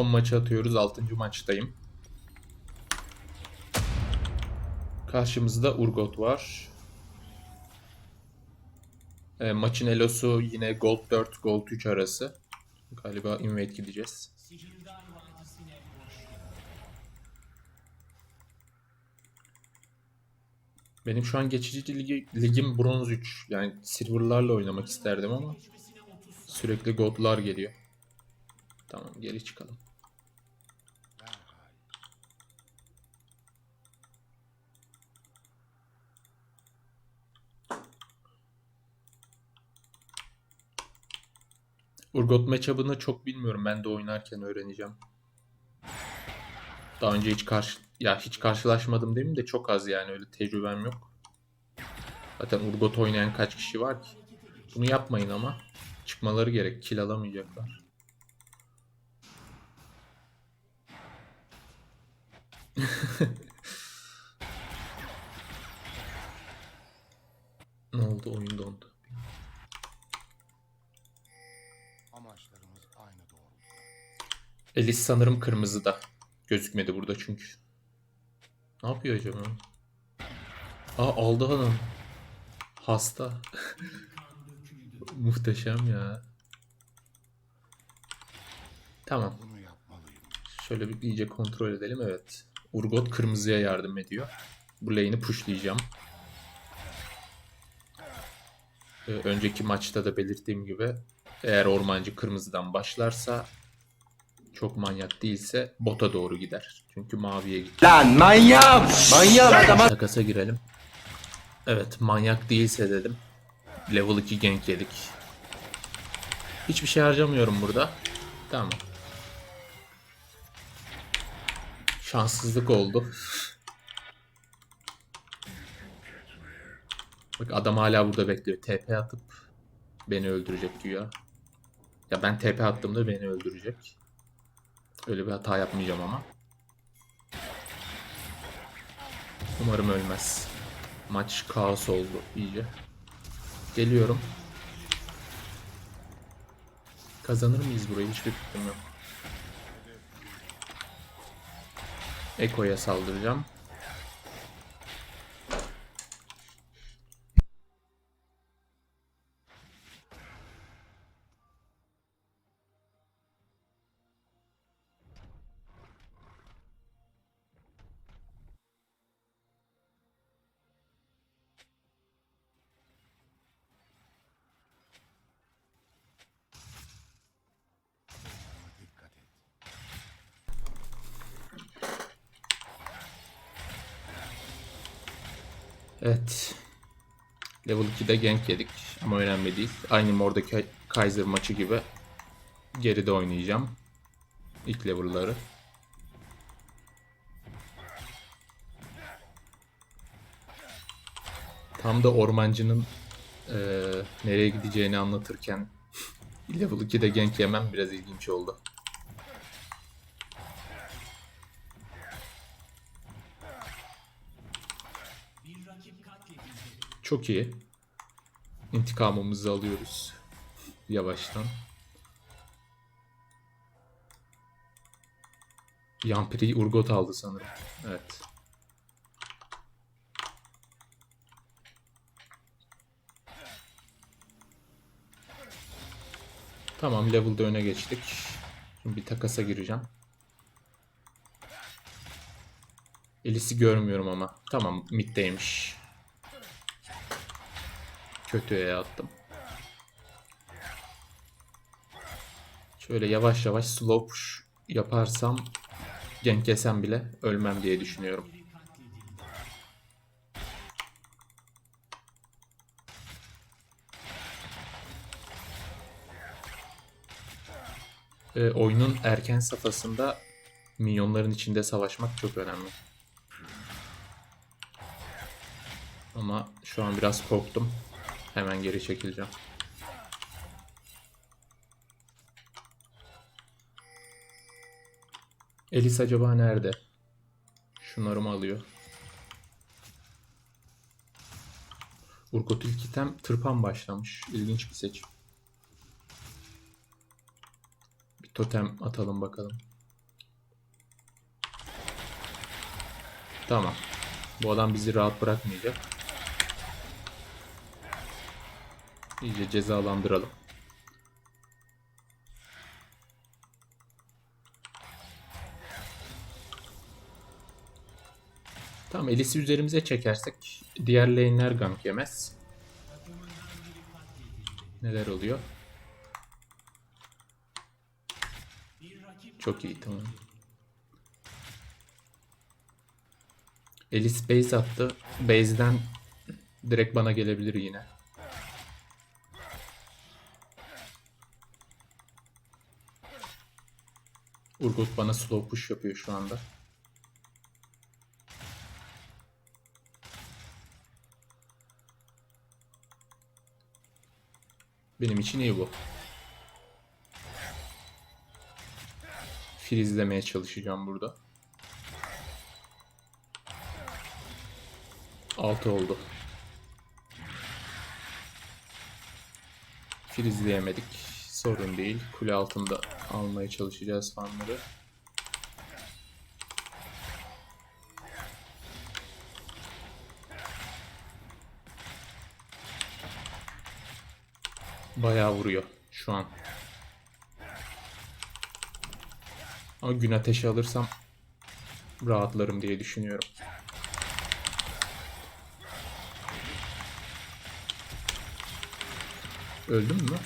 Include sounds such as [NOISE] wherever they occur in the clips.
son maçı atıyoruz. 6. maçtayım. Karşımızda Urgot var. E, maçın elosu yine Gold 4, Gold 3 arası. Galiba invade gideceğiz. Benim şu an geçici ligi, ligim bronz 3. Yani silver'larla oynamak isterdim ama sürekli gold'lar geliyor. Tamam geri çıkalım. Urgot matchup'ını çok bilmiyorum. Ben de oynarken öğreneceğim. Daha önce hiç karşı ya hiç karşılaşmadım demeyeyim de çok az yani öyle tecrübem yok. Zaten Urgot oynayan kaç kişi var ki? Bunu yapmayın ama çıkmaları gerek. Kill alamayacaklar. Elis sanırım kırmızıda. Gözükmedi burada çünkü. Ne yapıyor acaba? Aa aldı hanım. Hasta. [LAUGHS] Muhteşem ya. Tamam. Şöyle bir iyice kontrol edelim. Evet. Urgot kırmızıya yardım ediyor. Bu lane'i pushlayacağım. Ee, önceki maçta da belirttiğim gibi eğer ormancı kırmızıdan başlarsa çok manyak değilse bota doğru gider. Çünkü maviye gidiyor. Lan manyak! Manyak adama Takasa girelim. Evet manyak değilse dedim. Level 2 gank yedik. Hiçbir şey harcamıyorum burada. Tamam. Şanssızlık oldu. Bak adam hala burada bekliyor. TP atıp beni öldürecek güya. Ya ben TP attığımda beni öldürecek. Öyle bir hata yapmayacağım ama. Umarım ölmez. Maç kaos oldu iyice. Geliyorum. Kazanır mıyız burayı? Hiçbir fikrim yok. Eko'ya saldıracağım. Evet. Level 2'de gank yedik ama önemli değil. Aynı Mordecai Kaiser maçı gibi geride oynayacağım. İlk level'ları. Tam da ormancının eee, nereye gideceğini anlatırken [LAUGHS] level 2'de gank yemem biraz ilginç oldu. Çok iyi. İntikamımızı alıyoruz. Yavaştan. Yampiri Urgot aldı sanırım. Evet. Tamam level'da öne geçtik. Şimdi bir takasa gireceğim. Elis'i görmüyorum ama. Tamam middeymiş. Kötüye attım. Şöyle yavaş yavaş slow yaparsam gank yesem bile ölmem diye düşünüyorum. Ee, oyunun erken safhasında minyonların içinde savaşmak çok önemli. Ama şu an biraz korktum. Hemen geri çekileceğim. Elis acaba nerede? Şunları mı alıyor? Urgot İlkitem tırpan başlamış. İlginç bir seçim. Bir totem atalım bakalım. Tamam. Bu adam bizi rahat bırakmayacak. İyice cezalandıralım. Tamam Elis'i üzerimize çekersek diğer lane'ler gank yemez. Neler oluyor? Çok iyi tamam. Elis base attı. Base'den direkt bana gelebilir yine. Urgot bana slow push yapıyor şu anda. Benim için iyi bu. Filizlemeye çalışacağım burada. 6 oldu. Filizleyemedik. Sorun değil. Kule altında almaya çalışacağız farmları. Bayağı vuruyor şu an. Ama gün ateşi alırsam rahatlarım diye düşünüyorum. Öldüm mü?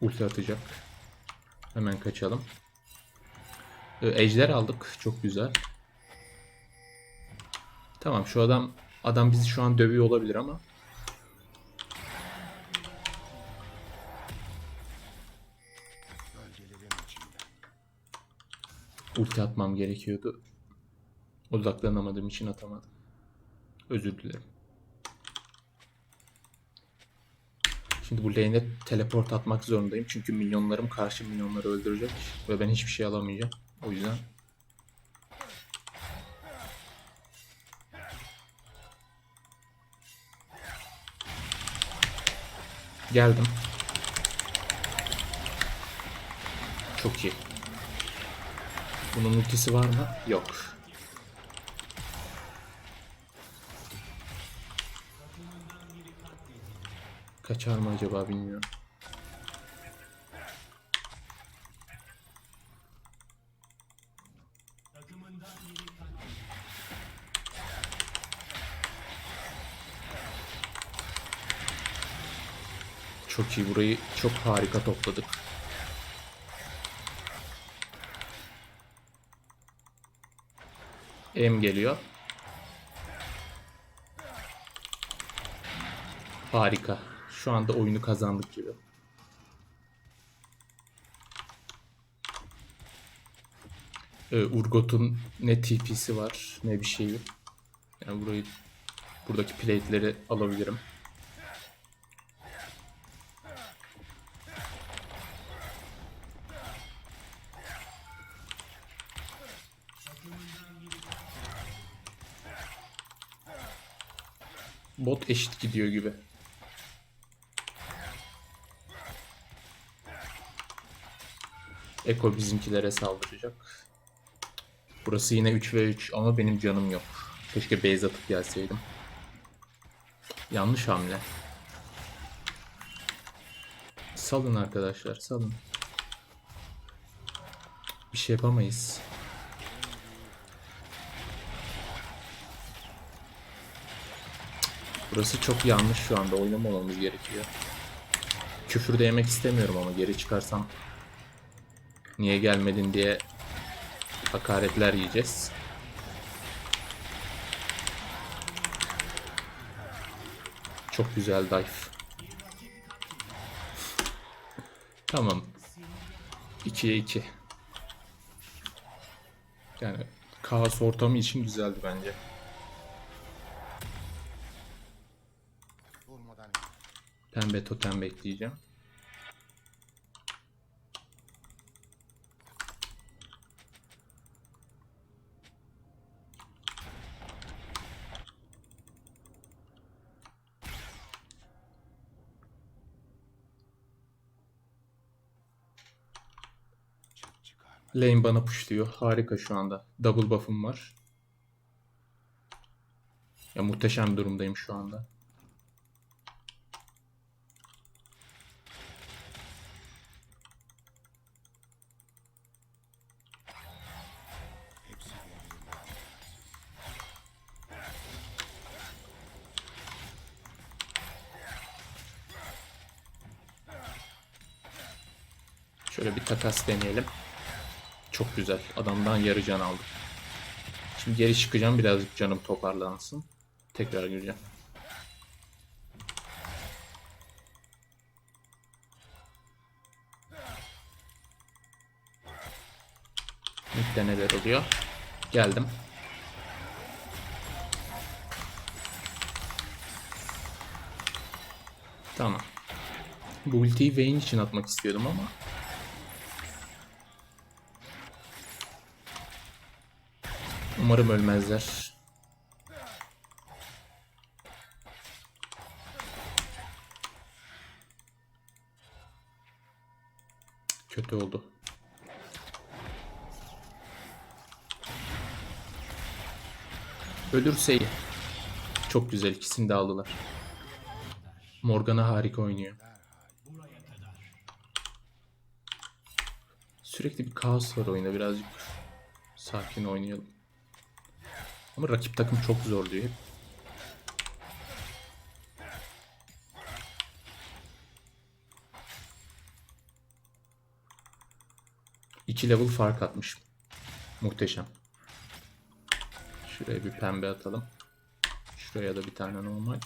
Ulti atacak. Hemen kaçalım. Ee, Ejder aldık. Çok güzel. Tamam şu adam adam bizi şu an dövüyor olabilir ama ulti atmam gerekiyordu. Odaklanamadığım için atamadım. Özür dilerim. Şimdi bu lane'e teleport atmak zorundayım. Çünkü milyonlarım karşı milyonları öldürecek. Ve ben hiçbir şey alamayacağım. O yüzden Geldim. Çok iyi. Bunun ultisi var mı? Yok. Kaçar mı acaba bilmiyorum. Çok iyi burayı çok harika topladık. M geliyor. Harika. Şu anda oyunu kazandık gibi. Ee, Urgot'un ne TP'si var ne bir şeyi. Yani burayı buradaki plate'leri alabilirim. Bot eşit gidiyor gibi. Eko bizimkilere saldıracak. Burası yine 3 ve 3 ama benim canım yok. Keşke base atıp gelseydim. Yanlış hamle. Salın arkadaşlar salın. Bir şey yapamayız. Burası çok yanlış şu anda. Oynamamamız gerekiyor. Küfür de yemek istemiyorum ama geri çıkarsam niye gelmedin diye hakaretler yiyeceğiz. Çok güzel dive. Tamam. 2'ye 2. Yani kaos ortamı için güzeldi bence. Pembe totem bekleyeceğim. Lane bana pushluyor. Harika şu anda. Double buff'ım var. Ya muhteşem durumdayım şu anda. Şöyle bir takas deneyelim. Çok güzel. Adamdan yarı can aldım. Şimdi geri çıkacağım. Birazcık canım toparlansın. Tekrar gireceğim. Mid'de neler oluyor? Geldim. Tamam. Bu ultiyi Vayne için atmak istiyordum ama Umarım ölmezler. Kötü oldu. Ölürse iyi. Çok güzel ikisini de aldılar. Morgana harika oynuyor. Sürekli bir kaos var oyunda birazcık sakin oynayalım. Ama rakip takım çok zorluyor hep. İki level fark atmış. Muhteşem. Şuraya bir pembe atalım. Şuraya da bir tane normal.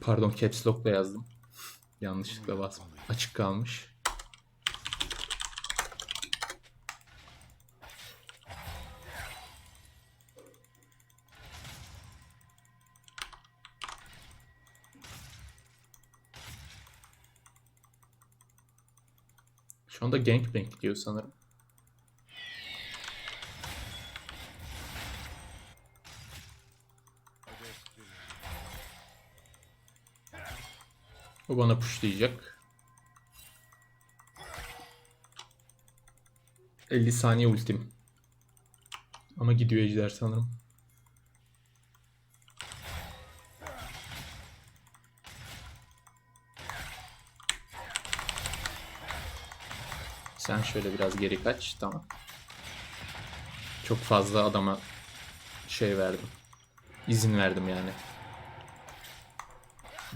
Pardon caps lock'la yazdım. Yanlışlıkla bas. Açık kalmış. Şu anda gangbang diyor sanırım. O bana pushlayacak. 50 saniye ultim. Ama gidiyor ejder sanırım. Sen şöyle biraz geri kaç. Tamam. Çok fazla adama şey verdim. İzin verdim yani.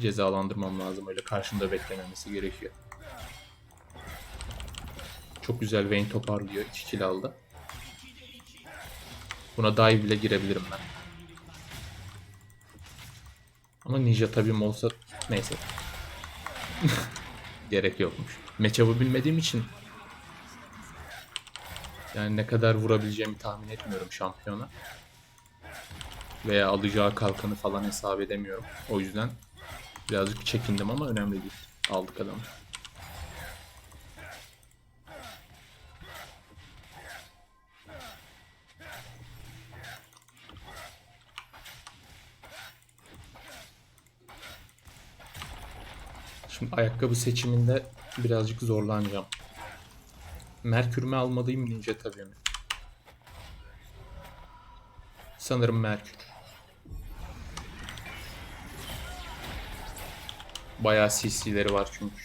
Cezalandırmam lazım. Öyle karşımda beklememesi gerekiyor. Çok güzel Vayne toparlıyor. 2 kill aldı. Buna dive bile girebilirim ben. Ama ninja tabii olsa neyse. [LAUGHS] Gerek yokmuş. Matchup'ı bilmediğim için yani ne kadar vurabileceğimi tahmin etmiyorum şampiyona. Veya alacağı kalkanı falan hesap edemiyorum. O yüzden birazcık çekindim ama önemli değil. Aldık adamı. Şimdi ayakkabı seçiminde birazcık zorlanacağım. Merkür mü almalıyım ninja tabii mi? Sanırım Merkür. Bayağı CC'leri var çünkü.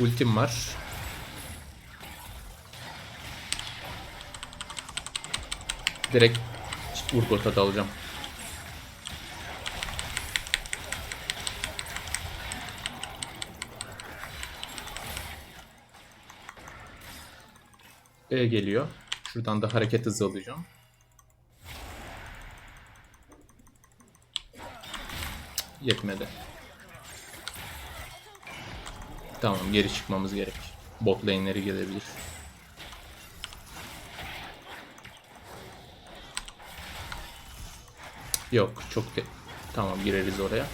Ultim var. Direkt Urgot'a dalacağım. E geliyor. Şuradan da hareket hızı alacağım. Yetmedi. Tamam geri çıkmamız gerek. Bot lane'leri gelebilir. Yok çok Tamam gireriz oraya.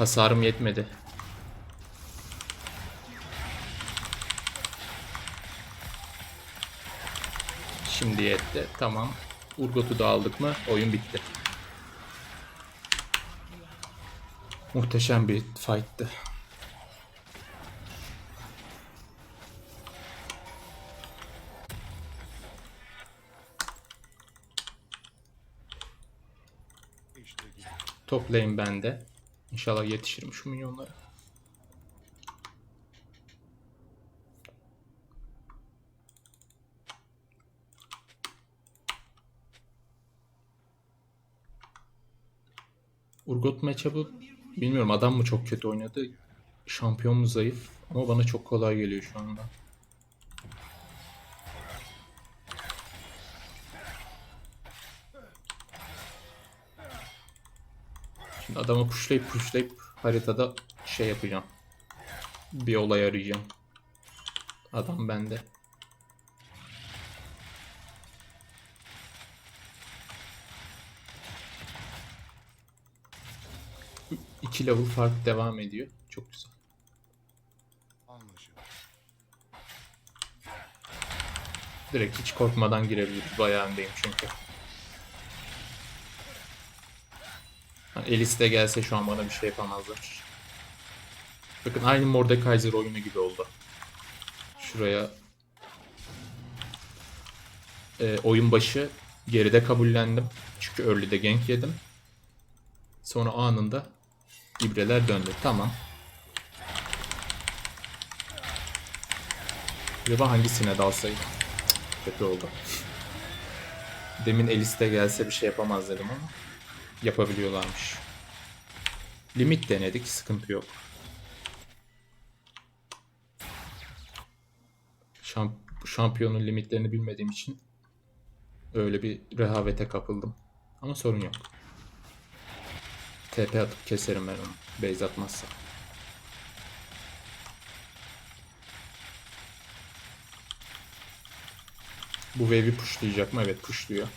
Hasarım yetmedi. Şimdi yetti. Tamam. Urgot'u da aldık mı oyun bitti. Muhteşem bir fight'tı. Toplayın bende. İnşallah yetişirim şu milyonlara. Urgot matchup'ı bilmiyorum adam mı çok kötü oynadı. Şampiyon mu zayıf ama bana çok kolay geliyor şu anda. Şimdi adamı pushlayıp pushlayıp haritada şey yapacağım. Bir olay arayacağım. Adam bende. İki level fark devam ediyor. Çok güzel. Direkt hiç korkmadan girebiliriz. Bayağı öndeyim çünkü. Hani Elis de gelse şu an bana bir şey yapamazlar. Bakın aynı Mordekaiser oyunu gibi oldu. Şuraya Ee, oyun başı geride kabullendim. Çünkü early'de gank yedim. Sonra anında ibreler döndü. Tamam. Acaba hangisine dalsaydım? Kötü oldu. Demin Elis de gelse bir şey yapamaz dedim ama yapabiliyorlarmış. Limit denedik, sıkıntı yok. Şamp şampiyonun limitlerini bilmediğim için öyle bir rehavete kapıldım. Ama sorun yok. TP atıp keserim ben onu. Base atmazsa. Bu wave'i pushlayacak mı? Evet pushluyor.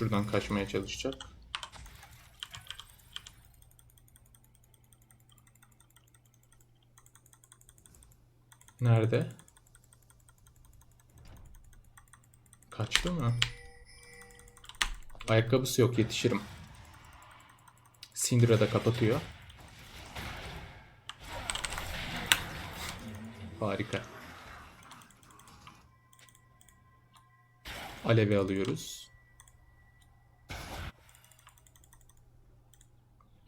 Şuradan kaçmaya çalışacak. Nerede? Kaçtı mı? Ayakkabısı yok yetişirim. Syndra da kapatıyor. Harika. Alevi alıyoruz.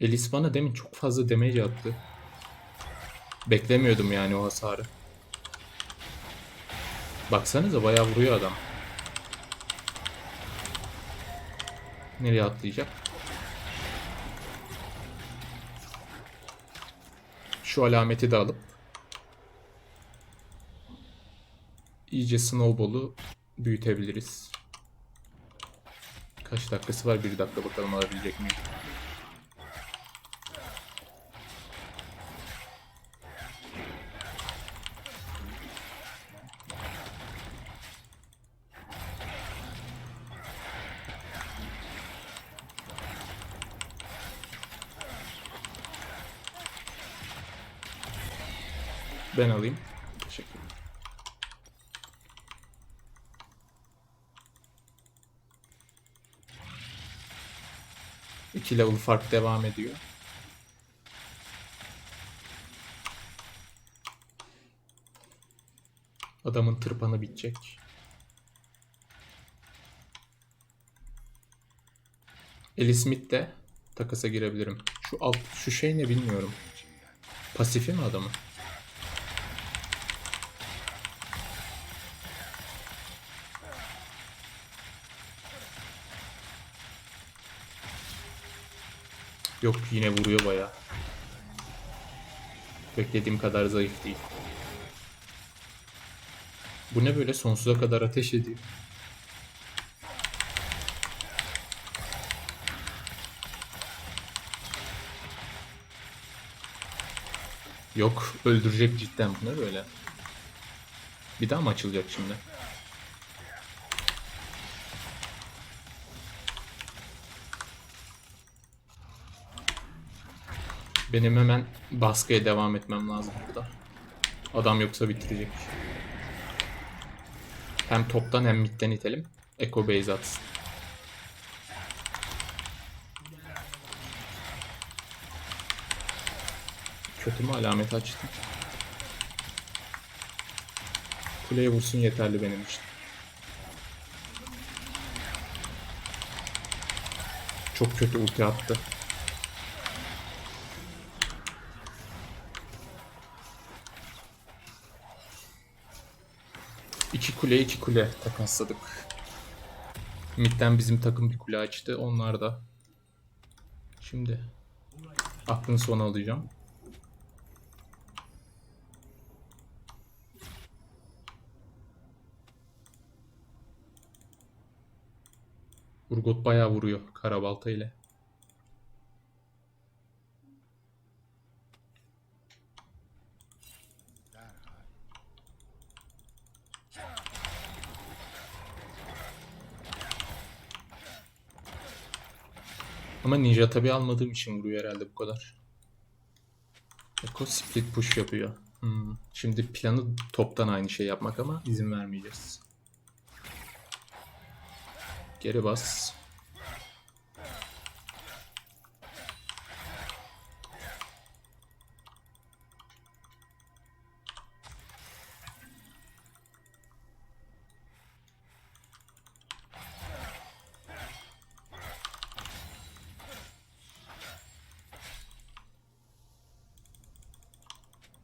Elis bana demin çok fazla damage attı. Beklemiyordum yani o hasarı. Baksanıza bayağı vuruyor adam. Nereye atlayacak? Şu alameti de alıp iyice snowball'u büyütebiliriz. Kaç dakikası var? Bir dakika bakalım alabilecek miyim? Ben alayım. İki level fark devam ediyor. Adamın tırpanı bitecek. Eli Smith de takasa girebilirim. Şu alt şu şey ne bilmiyorum. Pasifi mi adamın? Yok yine vuruyor baya. Beklediğim kadar zayıf değil. Bu ne böyle sonsuza kadar ateş ediyor. Yok öldürecek cidden bu ne böyle. Bir daha mı açılacak şimdi? Benim hemen baskıya devam etmem lazım burada. Adam yoksa bitirecek. Hem toptan hem midden itelim. Echo base atsın. Kötü mü alamet açtım. Kuleye vursun yeterli benim için. Çok kötü ulti attı. İki kule iki kule takasladık. Mid'den bizim takım bir kule açtı. Onlar da. Şimdi aklın sonu alacağım. Urgot bayağı vuruyor karabalta ile. Ama ninja tabi almadığım için vuruyor herhalde bu kadar. Eko split push yapıyor. Hmm. Şimdi planı toptan aynı şey yapmak ama izin vermeyeceğiz. Geri bas.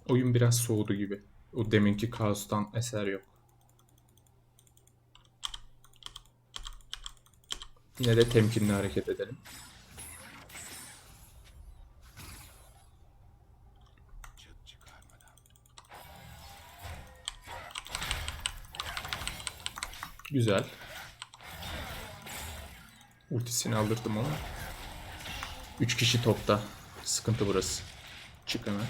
Oyun biraz soğudu gibi. O deminki kaostan eser yok. Yine de temkinli hareket edelim. Güzel. Ultisini aldırdım ama. 3 kişi topta. Sıkıntı burası. Çık hemen.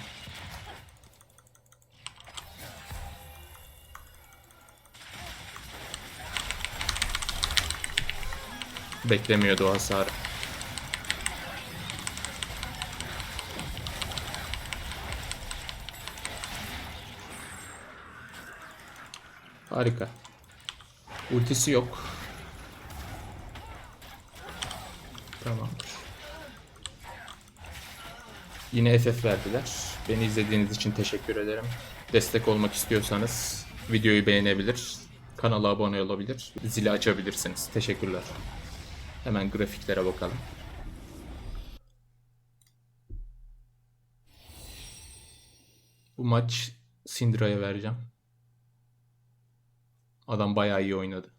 Beklemiyordu o hasarı. Harika. Ultisi yok. Tamamdır. Yine FF verdiler. Beni izlediğiniz için teşekkür ederim. Destek olmak istiyorsanız videoyu beğenebilir, kanala abone olabilir, zili açabilirsiniz. Teşekkürler. Hemen grafiklere bakalım. Bu maç Syndra'ya vereceğim. Adam bayağı iyi oynadı.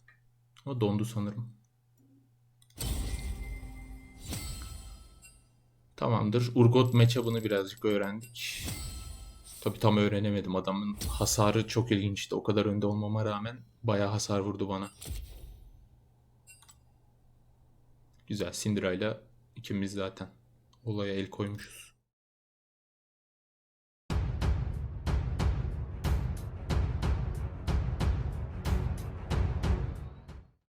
Ama dondu sanırım. Tamamdır. Urgot matchup'ını birazcık öğrendik. Tabi tam öğrenemedim. Adamın hasarı çok ilginçti. O kadar önde olmama rağmen bayağı hasar vurdu bana. Güzel. Syndra'yla ikimiz zaten olaya el koymuşuz.